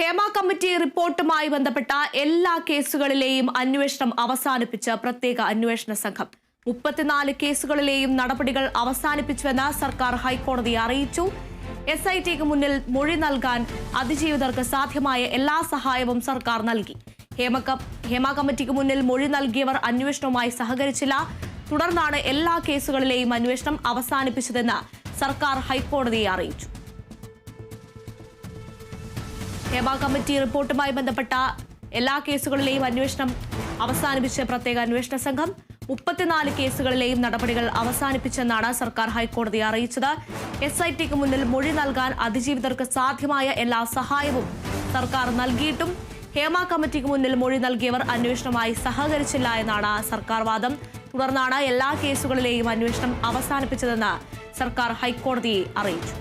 Hema committee റിപ്പോർട്ടുമായി ബന്ധപ്പെട്ട എല്ലാ കേസുകളിലെയും അന്വേഷണം അവസാനിപ്പിച്ച് പ്രത്യേക അന്വേഷണ സംഘം. മുപ്പത്തിനാല് കേസുകളിലെയും നടപടികൾ അവസാനിപ്പിച്ചുവെന്ന് സർക്കാർ ഹൈക്കോടതിയെ അറിയിച്ചു. എസ് ഐ ടിക്ക് മുന്നിൽ മൊഴി നൽകാൻ അതിജീവിതർക്ക് സാധ്യമായ എല്ലാ സഹായവും സർക്കാർ നൽകി. ഹേമ ഹേമ കമ്മിറ്റിക്ക് മുന്നിൽ മൊഴി നൽകിയവർ അന്വേഷണവുമായി സഹകരിച്ചില്ല. തുടർന്നാണ് എല്ലാ കേസുകളിലെയും അന്വേഷണം അവസാനിപ്പിച്ചതെന്ന് സർക്കാർ ഹൈക്കോടതിയെ അറിയിച്ചു. ഹേമ കമ്മിറ്റി റിപ്പോർട്ടുമായി ബന്ധപ്പെട്ട എല്ലാ കേസുകളിലെയും അന്വേഷണം അവസാനിപ്പിച്ച പ്രത്യേക അന്വേഷണ സംഘം മുപ്പത്തിനാല് കേസുകളിലെയും നടപടികൾ അവസാനിപ്പിച്ചെന്നാണ് സർക്കാർ ഹൈക്കോടതി അറിയിച്ചത്. എസ് ഐ ടിക്ക് മുന്നിൽ മൊഴി നൽകാൻ അതിജീവിതർക്ക് സാധ്യമായ എല്ലാ സഹായവും സർക്കാർ നൽകിയിട്ടും ഹേമ കമ്മിറ്റിക്ക് മുന്നിൽ മൊഴി നൽകിയവർ അന്വേഷണമായി സഹകരിച്ചില്ല എന്നാണ് സർക്കാർ വാദം. തുടർന്നാണ് എല്ലാ കേസുകളിലെയും അന്വേഷണം അവസാനിപ്പിച്ചതെന്ന് സർക്കാർ ഹൈക്കോടതിയെ അറിയിച്ചു.